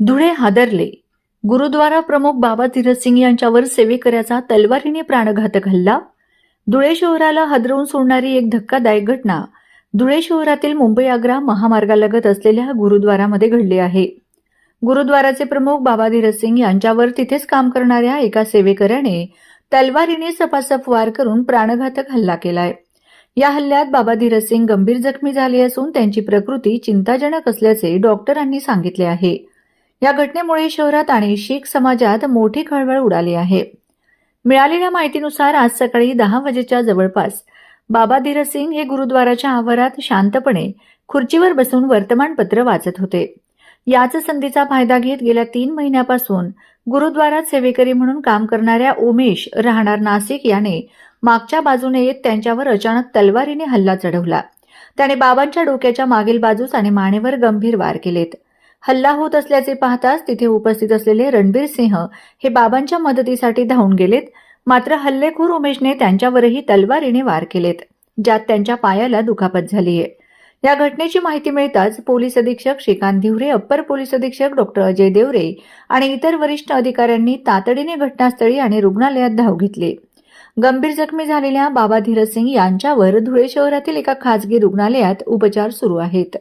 धुळे हादरले. गुरुद्वारा प्रमुख बाबा धीरसिंग यांच्यावर सेवेकऱ्याचा तलवारीने प्राणघातक हल्ला. धुळे शहराला हादरवून सोडणारी एक धक्कादायक घटना. धुळे शहरातील मुंबई आग्रा महामार्गालगत असलेल्या गुरुद्वारामध्ये घडली आहे. गुरुद्वाराचे प्रमुख बाबा धीरसिंग यांच्यावर तिथेच काम करणाऱ्या एका सेवेकऱ्याने तलवारीने सपासप वार करून प्राणघातक हल्ला केलाय. या हल्ल्यात बाबा धीरसिंग गंभीर जखमी झाले असून त्यांची प्रकृती चिंताजनक असल्याचे डॉक्टरांनी सांगितले आहे. या घटनेमुळे शहरात आणि शीख समाजात मोठी खळबळ उडाली आहे. मिळालेल्या माहितीनुसार आज सकाळी दहा वाजेच्या जवळपास बाबा धीरसिंग हे गुरुद्वाराच्या आवारात शांतपणे खुर्चीवर बसून वर्तमानपत्र वाचत होते. याच संधीचा फायदा घेत गेल्या तीन महिन्यापासून गुरुद्वारात सेवेकरी म्हणून काम करणाऱ्या उमेश राहणार नाशिक याने मागच्या बाजूने येत त्यांच्यावर अचानक तलवारीने हल्ला चढवला. त्याने बाबांच्या डोक्याच्या मागील बाजूस आणि मानेवर गंभीर वार केलेत. हल्ला होत असल्याचे पाहताच तिथे उपस्थित असलेले रणबीर सिंह हे बाबांच्या मदतीसाठी धावून गेलेत. मात्र हल्लेखोर उमेशने त्यांच्यावरही तलवारीने वार केलेत ज्यात त्यांच्या पायाला दुखापत झालीय. या घटनेची माहिती मिळताच पोलीस अधीक्षक श्रीकांत धिवरे अप्पर पोलीस अधीक्षक डॉक्टर अजय देवरे आणि इतर वरिष्ठ अधिकाऱ्यांनी तातडीने घटनास्थळी आणि रुग्णालयात धाव घेतली. गंभीर जखमी झालेल्या बाबा धीरसिंग यांच्यावर धुळे शहरातील एका खासगी रुग्णालयात उपचार सुरू आहेत.